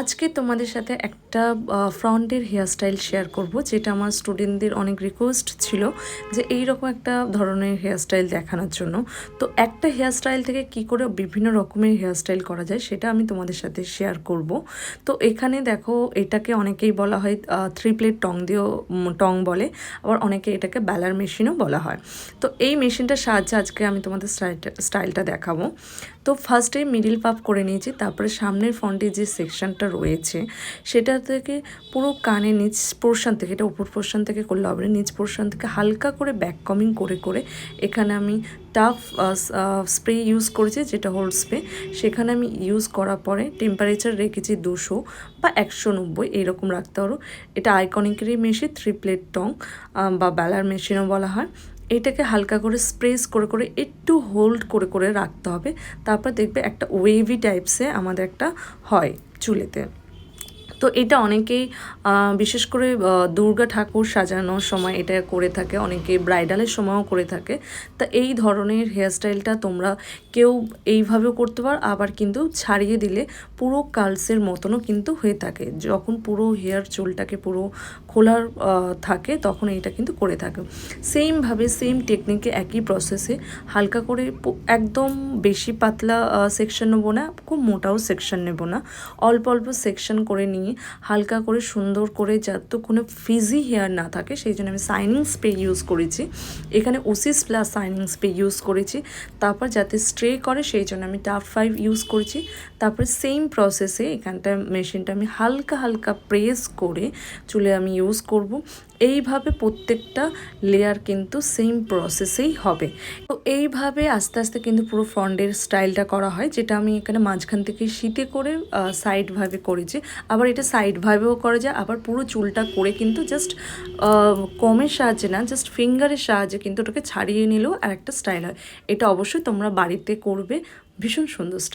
আজকে তোমাদের সাথে একটা ফ্রন্টের হেয়ারস্টাইল শেয়ার করব, যেটা আমার স্টুডেন্টদের অনেক রিকোয়েস্ট ছিল যে এই রকম একটা ধরনের হেয়ারস্টাইল দেখানোর জন্য। তো একটা হেয়ারস্টাইল থেকে কি করে বিভিন্ন রকমের হেয়ারস্টাইল করা যায়, সেটা আমি তোমাদের সাথে শেয়ার করব। তো এখানে দেখো, এটাকে অনেকেই বলা হয় থ্রি প্লেট টং দিয়েও টং বলে, আবার অনেকে এটাকে ব্যালার মেশিনও বলা হয়। তো এই মেশিনটার সাহায্যে আজকে আমি তোমাদের স্টাইলটা স্টাইলটা দেখাবো। তো ফার্স্টে মিডিল পাপ করে নিয়েছি, তারপরে সামনের ফ্রন্টে যে সেকশনটা রয়েছে। সেটা থেকে পুরো কানে নিচ পোর্শন থেকে, এটা উপর পোর্শন থেকে করলে হবে নিচ পোর্শন থেকে হালকা করে ব্যাক কমিং করে করে এখানে আমি টাফ স্প্রে ইউজ করেছি, যেটা হোল্ড স্প্রে সেখানে আমি ইউজ করার পরে টেম্পারেচার রেখেছি দুশো বা একশো নব্বই এইরকম রাখতে পারো। এটা আইকনিকেরই মেশিন থ্রি প্লেট টং বা বেলার মেশিনও বলা হয়। এটাকে হালকা করে স্প্রেস করে করে একটু হোল্ড করে করে রাখতে হবে। তারপর দেখবে একটা ওয়েভি টাইপসে আমাদের একটা হয়। চুলেতে। তো এটা অনেকেই বিশেষ করে দুর্গা ঠাকুর সাজানোর সময় এটা করে থাকে, অনেকে ব্রাইডালের সময়ও করে থাকে। তা এই ধরনের হেয়ারস্টাইলটা তোমরা কেউ এইভাবেও করতে পারো, আবার কিন্তু ছাড়িয়ে দিলে পুরো কার্লসের মতনও কিন্তু হয়ে থাকে। যখন পুরো হেয়ার চুলটাকে পুরো খোলার থাকে, তখন এইটা কিন্তু করে থাকে। সেমভাবে, সেম টেকনিকে একই প্রসেসে হালকা করে একদম বেশি পাতলা সেকশন নেব না, খুব মোটাও সেকশন নেব না। অল্প অল্প সেকশন করে নিয়ে হালকা করে সুন্দর করে যতক্ষণে ফিজি হেয়ার না থাকে, সেই জন্য আমি সাইনিং স্প্রে ইউজ করেছি। এখানে Oasis plus shining spray use করেছি। তারপর যাতে স্ট্রে করে, সেই জন্য আমি টাফ ফাইভ ইউজ করেছি। তারপরে সেম প্রসেসে এখানটা মেশিনটা আমি হালকা হালকা প্রেস করে চুলে আমি ইউজ করব। এইভাবে প্রত্যেকটা লেয়ার কিন্তু সেম প্রসেসেই হবে। তো এইভাবে আস্তে আস্তে কিন্তু পুরো ফ্রন্টের স্টাইলটা করা হয়, যেটা আমি এখানে মাঝখান থেকে শীতে করে সাইডভাবে করেছি। আবার এটা সাইডভাবেও করা যায়, আবার পুরো চুলটা করে কিন্তু জাস্ট কমের সাহায্যে না জাস্ট ফিঙ্গারের সাহায্যে কিন্তু ওটাকে ছাড়িয়ে নিলেও আর একটা স্টাইল হয়। এটা অবশ্যই তোমরা বাড়িতে করবে, ভীষণ সুন্দর স্টাইল